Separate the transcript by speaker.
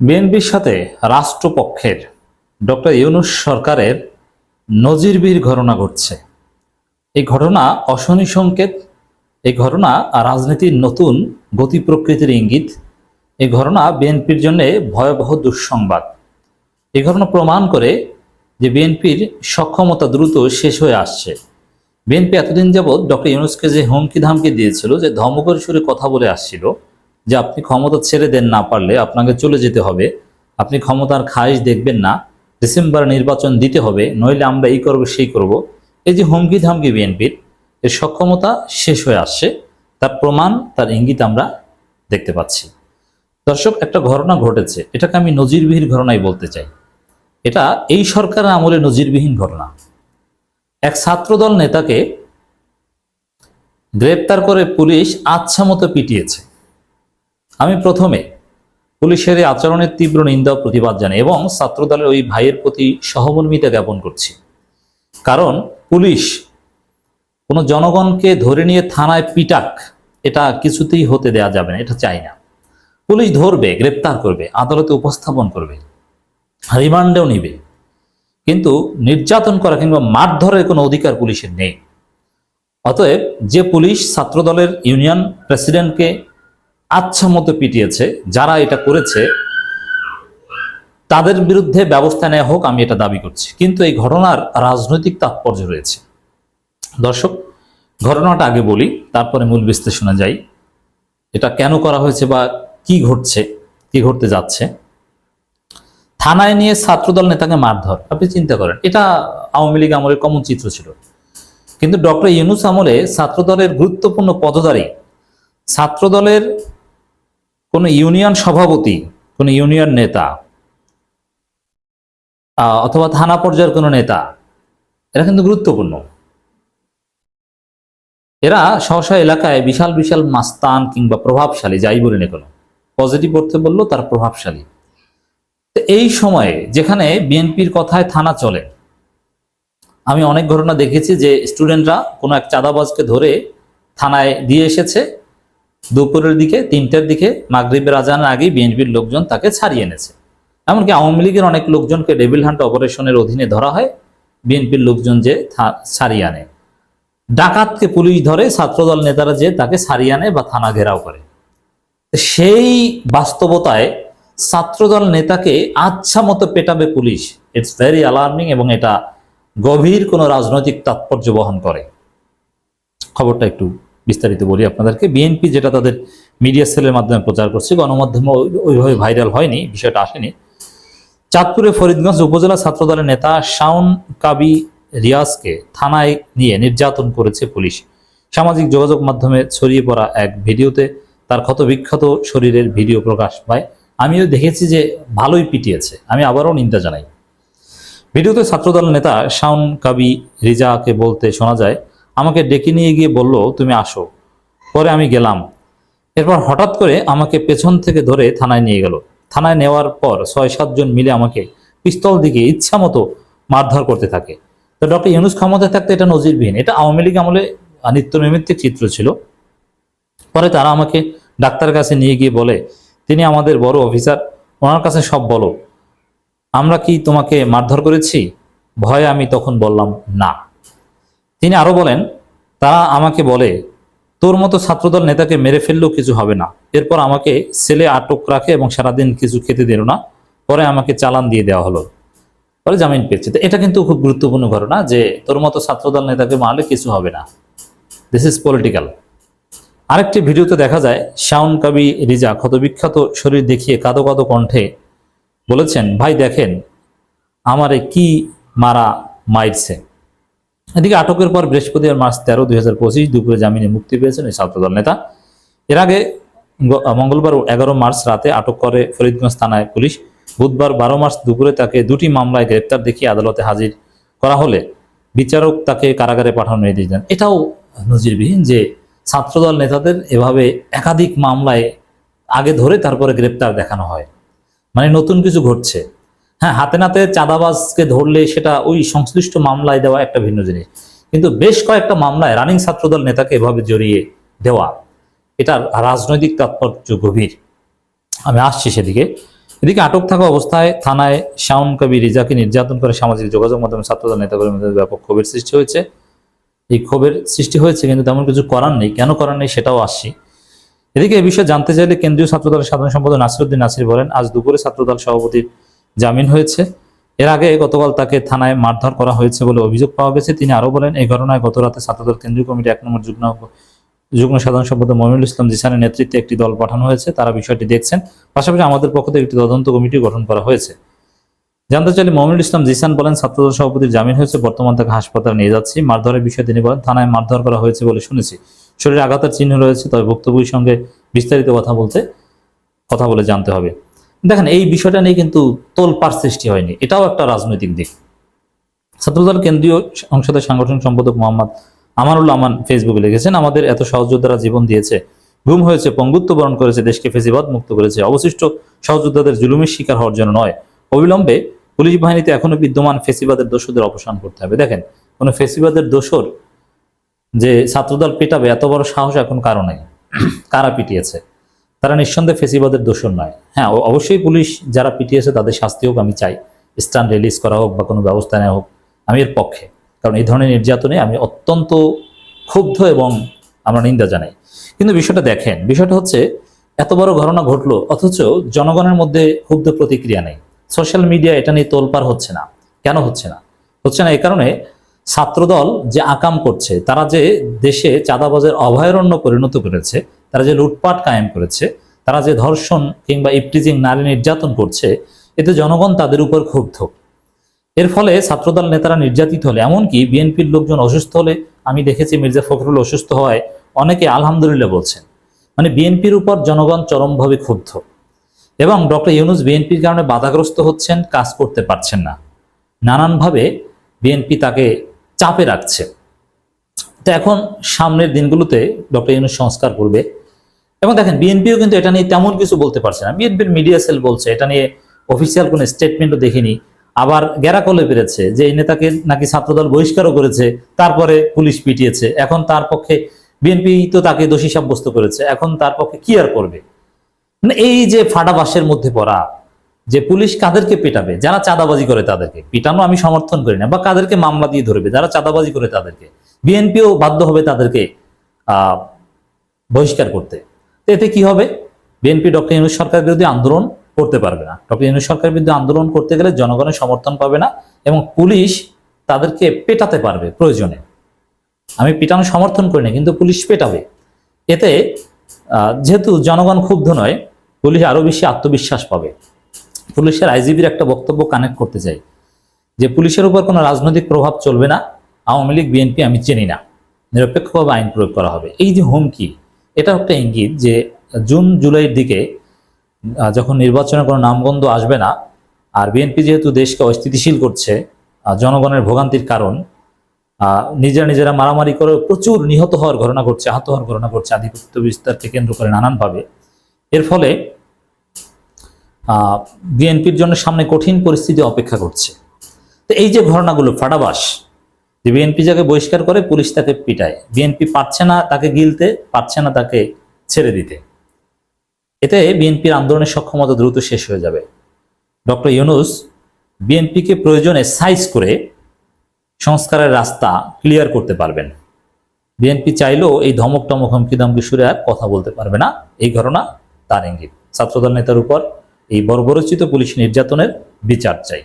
Speaker 1: বিএনপির সাথে রাষ্ট্রপক্ষের ডক্টর ইউনুস সরকারের নজিরবির ঘটনা ঘটছে। এই ঘটনা অশনি সংকেত, এই ঘটনা রাজনীতির নতুন গতি প্রকৃতির ইঙ্গিত, এই ঘটনা বিএনপির জন্য ভয়াবহ দুঃসংবাদ। এই ঘটনা প্রমাণ করে যে বিএনপির সক্ষমতা দ্রুত শেষ হয়ে আসছে। বিএনপি এতদিন যাবৎ ডক্টর ইউনুসকে যে হুমকি ধামকি দিয়েছিল, যে ধর্মকর সুরে কথা বলে আসছিল যে আপনি ক্ষমতা ছেড়ে দেন না পারলে আপনাকে চলে যেতে হবে। আপনি ক্ষমতার খাইশ দেখবেন না। ডিসেম্বর নির্বাচন দিতে হবে, নইলে আমরা এই করব, সেই করব। এই যে হুমকি ধামকি বিএনপির, এর সক্ষমতা শেষ হয়ে আসছে। তার প্রমাণ, তার ইঙ্গিত আমরা দেখতে পাচ্ছি। দর্শক, একটা ঘটনা ঘটেছে। এটাকে আমি নজিরবিহীন ঘটনাই বলতে চাই। এটা এই সরকারের আমলে নজিরবিহীন ঘটনা। এক ছাত্রদল নেতাকে গ্রেপ্তার করে পুলিশ আচ্ছা মতো পিটিয়েছে। আমি প্রথমে পুলিশের এই আচরণের তীব্র নিন্দা প্রতিবাদ জানাই এবং ছাত্রদলের ওই ভাইয়ের প্রতি সহমর্মিতা জ্ঞাপন করছি। কারণ পুলিশ কোনো জনগণকে ধরে নিয়ে থানায় পিটাক, এটা কিছুতেই হতে দেয়া যাবে না, এটা চাই না। পুলিশ ধরবে, গ্রেপ্তার করবে, আদালতে উপস্থাপন করবে, রিমান্ডেও নিবে। কিন্তু নির্যাতন করা কিংবা মারধরের কোনো অধিকার পুলিশের নেই। অতএব যে পুলিশ ছাত্রদলের ইউনিয়ন প্রেসিডেন্টকে আচ্ছা মতো পিটিয়েছে, যারা এটা করেছে, তাদের বিরুদ্ধে ব্যবস্থা নেওয়া হোক, আমি এটা দাবি করছি। কিন্তু এই ঘটনার রাজনৈতিক তাৎপর্য রয়েছে। দর্শক, ঘটনাটা আগে বলি, তারপরে মূল বিশ্লেষণে যাই। এটা কেন করা হয়েছে বা কি ঘটছে, কি ঘটতে যাচ্ছে? থানায় নিয়ে ছাত্রদল নেতাকে মারধর, আপনি চিন্তা করেন, এটা আওয়ামী লীগ আমলের কমন চিত্র ছিল। কিন্তু ডক্টর ইউনুস আমলে ছাত্রদলের গুরুত্বপূর্ণ পদধারী, ছাত্রদলের কোনো ইউনিয়ন সভাপতি, কোনো ইউনিয়ন নেতা অথবা থানা পর্যায়ের কোনো নেতা, এরা কিন্তু গুরুত্বপূর্ণ। এরা সহসা এলাকায় বিশাল বিশাল মাস্তান কিংবা প্রভাবশালী, যাই বলি না কেন পজিটিভ অর্থে বলল তার প্রভাবশালী। এই সময়ে যেখানে বিএনপির কথায় থানা চলে, আমি অনেক ঘটনা দেখেছি যে স্টুডেন্টরা কোনো এক চাঁদাবাজকে ধরে থানায় দিয়ে এসেছে দুপুরের দিকে, তিনটের দিকে মাগরিবের আজানের আগেই বিএনপির লোকজন তাকে ছাড়িয়ে এনেছে। এমনকি আওয়ামী লীগের অনেক লোকজনকে ডেভিল হান্ট অপারেশনের অধীনে ধরা হয়, বিএনপির লোকজন যে ছাড়িয়ে আনে। ডাকাতকে পুলিশ ধরে, ছাত্রদল নেতারা যে তাকে ছাড়িয়ে আনে বা থানা ঘেরাও করে। সেই বাস্তবতায় ছাত্রদল নেতাকে আচ্ছা মতো পেটাবে পুলিশ। ইটস ভেরি অ্যালার্মিং এবং এটা গভীর কোনো রাজনৈতিক তাৎপর্য বহন করে। খবরটা একটু বিস্তারিত বলি আপনাদেরকে। বিএনপি যেটা তাদের মিডিয়া সেলের মাধ্যমে প্রচার করছে, গণমাধ্যমে ওইভাবে ভাইরাল হয়নি, বিষয়টা আসেনি। চাঁদপুরে ফরিদগঞ্জ উপজেলা ছাত্রদলের নেতা শাওন কাবি রিয়াজকে থানায় নিয়ে নির্যাতন করেছে পুলিশ। সামাজিক যোগাযোগ মাধ্যমে ছড়িয়ে পড়া এক ভিডিওতে তার ক্ষত ক্ষতবিক্ষত শরীরের ভিডিও প্রকাশ পায়। আমিও দেখেছি যে ভালোই পিটিয়েছে। আমি আবারও নিন্দা জানাই। ভিডিওতে ছাত্রদল নেতা শাওন কাবি রিজাকে বলতে শোনা যায় আমাকে ডেকে নিয়ে গিয়ে বলল, তুমি আসো। পরে আমি গেলাম। এরপর হঠাৎ করে আমাকে পেছন থেকে ধরে থানায় নিয়ে গেল। থানায় নেওয়ার পর ছয় সাতজন মিলে আমাকে পিস্তল দিকে ইচ্ছা মতো মারধর করতে থাকে। তো ডক্টর ইউনুস ক্ষমতায় থাকতে এটা নজিরবিহীন। এটা আওয়ামী লীগ আমলে নিত্য নৈমিত্তিক চিত্র ছিল। পরে তারা আমাকে ডাক্তার কাছে নিয়ে গিয়ে বলে, তিনি আমাদের বড় অফিসার, ওনার কাছে সব বলো। আমরা কি তোমাকে মারধর করেছি? ভয়ে আমি তখন বললাম, না। তিনি আরও বলেন, তারা আমাকে বলে, তোর মতো ছাত্রদল নেতাকে মেরে ফেললেও কিছু হবে না। এরপর আমাকে ছেলে আটক রাখে এবং সারাদিন কিছু খেতে দিল না। পরে আমাকে চালান দিয়ে দেওয়া হলো। পরে জামিন পেয়েছে। তো এটা কিন্তু খুব গুরুত্বপূর্ণ ঘটনা যে, তোর মতো ছাত্রদল নেতাকে মারলে কিছু হবে না। দিস ইজ পলিটিক্যাল আরেকটি ভিডিওতে দেখা যায়, শাওন কবি রিজা ক্ষতবিখ্যাত শরীর দেখিয়ে কাদো কাদো কণ্ঠে বলেছেন, ভাই দেখেন, আমারে কি মারা মাইরছে এদিকে আটকের পর বৃহস্পতিবার মার্চ তেরো, দুই দুপুরে জামিনে মুক্তি পেয়েছেন এই ছাত্রদল নেতা। এর আগে মঙ্গলবার এগারো মার্চ রাতে আটক করে ফরিদগঞ্জ থানায় পুলিশ। বুধবার বারো মার্চ দুপুরে তাকে দুটি মামলায় গ্রেপ্তার দেখিয়ে আদালতে হাজির করা হলে বিচারক তাকে কারাগারে পাঠানোর নির্দেশ দেন। এটাও নজিরবিহীন যে ছাত্রদল নেতাদের এভাবে একাধিক মামলায় আগে ধরে তারপরে গ্রেপ্তার দেখানো হয়। মানে নতুন কিছু ঘটছে। হ্যাঁ হাতে নাতে চাঁদাবাজকে ধরলে সেটা ওই সংশ্লিষ্ট মামলায় দেওয়া একটা ভিন্ন জিনিস। কিন্তু বেশ কয়েকটা মামলায় রানিং ছাত্রদল নেতাকে এভাবে জড়িয়ে দেওয়া, এটার রাজনৈতিক তাৎপর্য গভীর। আমি আসছি সেদিকে। এদিকে আটক থাকা অবস্থায় থানায় শাওন কবি রিজাকে নির্যাতন করে সামাজিক যোগাযোগ মাধ্যমে ছাত্রদল নেতাকর্মীদের মধ্যে ব্যাপক ক্ষোভের সৃষ্টি হয়েছে। এই ক্ষোভের সৃষ্টি হয়েছে কিন্তু তেমন কিছু করার নেই। কেন করার নেই সেটাও আসছি। এদিকে এ বিষয়ে জানতে চাইলে কেন্দ্রীয় ছাত্রদলের সাধারণ সম্পাদক নাসিরুদ্দিন নাসির বলেন, আজ দুপুরে ছাত্রদল সভাপতির জামিন হয়েছে। এর আগে গতকাল তাকে থানায় মারধর করা হয়েছে বলে অভিযোগ পাওয়া গেছে। তিনি আরও বলেন এই ঘটনায় গত রাতে ছাত্রদল কেন্দ্রীয় কমিটি এক নম্বর যুগ্ম যুগ্ম সাধারণ সম্পাদক মমিনুল ইসলাম জিসানের নেতৃত্বে একটি দল পাঠানো হয়েছে। তারা বিষয়টি দেখছেন। পাশাপাশি আমাদের পক্ষ থেকে একটি তদন্ত কমিটি গঠন করা হয়েছে। জানতে চাইলে মমিনুল ইসলাম জিসান বলেন ছাত্রদল সভাপতির জামিন হয়েছে। বর্তমান তাকে হাসপাতালে নিয়ে যাচ্ছি। মারধরের বিষয়ে তিনি বলেন, থানায় মারধর করা হয়েছে বলে শুনেছি। শরীরে আঘাতের চিহ্ন রয়েছে, তবে বক্তব্যের সঙ্গে বিস্তারিত কথা বলতে কথা বলে জানতে হবে। দেখেন, এই বিষয়টা নিয়ে কিন্তু তোলপাড় সৃষ্টি হয়নি। এটাও একটা রাজনৈতিক দিক। ছাত্রদল কেন্দ্রীয় সংসদের সাংগঠনিক সম্পাদক মোহাম্মদ আমানুল্লাহ আমান ফেসবুকে লিখেছেন, আমাদের এত সহযোদ্ধারা জীবন দিয়েছে, গুম হয়েছে, পঙ্গুত্ব বরণ করেছে, দেশকে ফেসিবাদ মুক্ত করেছে, অবশিষ্ট সহযোদ্ধাদের জুলুমের শিকার হওয়ার জন্য নয়। অবিলম্বে পুলিশ বাহিনীতে এখনও বিদ্যমান ফেসিবাদের দোষদের অবসান করতে হবে। দেখেন, কোনো ফেসিবাদের দোষর যে ছাত্রদল পেটাবে, এত বড় সাহস এখন কারও নেই। কারা পিটিয়েছে? তারা নিঃসন্দেহে ফেসিবাদের দোষর নয়। হ্যাঁ অবশ্যই পুলিশ যারা পিটিয়েছে তাদের শাস্তি হোক, আমি চাই। স্টান রিলিজ করা হোক বা কোনো ব্যবস্থা নেওয়া হোক, আমি এর পক্ষে। কারণ এই ধরনের নির্যাতনে আমি অত্যন্ত ক্ষুব্ধ এবং আমরা নিন্দা জানাই। কিন্তু বিষয়টা দেখেন, বিষয়টা হচ্ছে এত বড় ঘটনা ঘটলো, অথচ জনগণের মধ্যে ক্ষুব্ধ প্রতিক্রিয়া নেই। সোশ্যাল মিডিয়া এটা নিয়ে তোলপার হচ্ছে না। কেন হচ্ছে না? হচ্ছে না এই কারণে ছাত্রদল যে আকাম করছে, তারা যে দেশে চাঁদাবাজের অভয়ারণ্য পরিণত করেছে তারা যে লুটপাট কায়েম করেছে, তারা যে ধর্ষণ কিংবা ইপটিজিং নারী নির্যাতন করছে, এতে জনগণ তাদের উপর ক্ষুব্ধ। এর ফলে ছাত্রদল নেতারা নির্যাতিত হলে, এমনকি বিএনপির লোকজন অসুস্থ হলে, আমি দেখেছি মির্জা ফখরুল অসুস্থ হওয়ায় অনেকে আলহামদুলিল্লাহ বলছেন। মানে বিএনপির উপর জনগণ চরমভাবে ক্ষুব্ধ। এবং ডক্টর ইউনুস বিএনপির কারণে বাধাগ্রস্ত হচ্ছেন, কাজ করতে পারছেন না। নানানভাবে বিএনপি তাকে চাপে রাখছে। তো এখন সামনের দিনগুলোতে ডক্টর ইউনুস সংস্কার করবে। এবং দেখেন, বিএনপিও কিন্তু এটা নিয়ে তেমন কিছু বলতে পারছে না। বিএনপির মিডিয়া সেল বলছে, এটা নিয়ে অফিসিয়াল কোনো স্টেটমেন্টও দেখিনি। আবার গেরা করলে পেরেছে যে এই নেতাকে নাকি ছাত্রদল বহিষ্কারও করেছে, তারপরে পুলিশ পিটিয়েছে। এখন তার পক্ষে বিএনপি তো তাকে দোষী সাব্যস্ত করেছে, এখন তার পক্ষে কি আর করবে? মানে এই যে ফাটাবাসের মধ্যে পড়া, যে পুলিশ কাদেরকে পেটাবে, যারা চাঁদাবাজি করে তাদেরকে, পিটানো আমি সমর্থন করি না, বা কাদেরকে মামলা দিয়ে ধরবে, যারা চাঁদাবাজি করে তাদেরকে, বিএনপিও বাধ্য হবে তাদেরকে বহিষ্কার করতে। এতে কি হবে? বিএনপি ডক্টর ইউনুস সরকার বিরোধী আন্দোলন করতে পারবে না। ডক্টর ইউনুস সরকার বিরুদ্ধে আন্দোলন করতে গেলে জনগণের সমর্থন পাবে না এবং পুলিশ তাদেরকে পেটাতে পারবে প্রয়োজনে। আমি পিটানো সমর্থন করি না, কিন্তু পুলিশ পেটাবে। এতে যেহেতু জনগণ ক্ষুব্ধ নয়, পুলিশ আরও বেশি আত্মবিশ্বাস পাবে। পুলিশের আইজিবির একটা বক্তব্য কানেক্ট করতে চাই, যে পুলিশের উপর কোনো রাজনৈতিক প্রভাব চলবে না। আওয়ামী লীগ, বিএনপি আমি চিনি না। নিরপেক্ষভাবে আইন প্রয়োগ করা হবে। এই যে হুমকি এটা একটা ইঙ্গিত যে জুন জুলাইয়ের দিকে যখন নির্বাচনের কোনো নামগন্ধ আসবে না, আর বিএনপি যেহেতু দেশকে অস্থিতিশীল করছে জনগণের ভোগান্তির কারণ নিজেরা নিজেরা মারামারি করে প্রচুর নিহত হওয়ার ঘটনা ঘটছে, আহত হওয়ার ঘটনা ঘটছে, আধিপত্য বিস্তারকে কেন্দ্র করে নানানভাবে। এর ফলে বিএনপির জন্য সামনে কঠিন পরিস্থিতি অপেক্ষা করছে। তো এই যে ঘটনাগুলো, ফাটাবাস যে বিএনপি যাকে বহিষ্কার করে, পুলিশ তাকে পিটায়। বিএনপি পারছে না তাকে গিলতে পারছে না তাকে ছেড়ে দিতে। এতে বিএনপির আন্দোলনের সক্ষমতা দ্রুত শেষ হয়ে যাবে। ডক্টর ইউনুস বিএনপিকে প্রয়োজনে সাইজ করে সংস্কারের রাস্তা ক্লিয়ার করতে পারবেন। বিএনপি চাইলেও এই ধমক টমক হুমকি ধমকি সুরে আর কথা বলতে পারবে না। এই ঘটনা তার ইঙ্গিত। ছাত্রদল নেতার উপর এই বর্বরচিত পুলিশ নির্যাতনের বিচার চাই।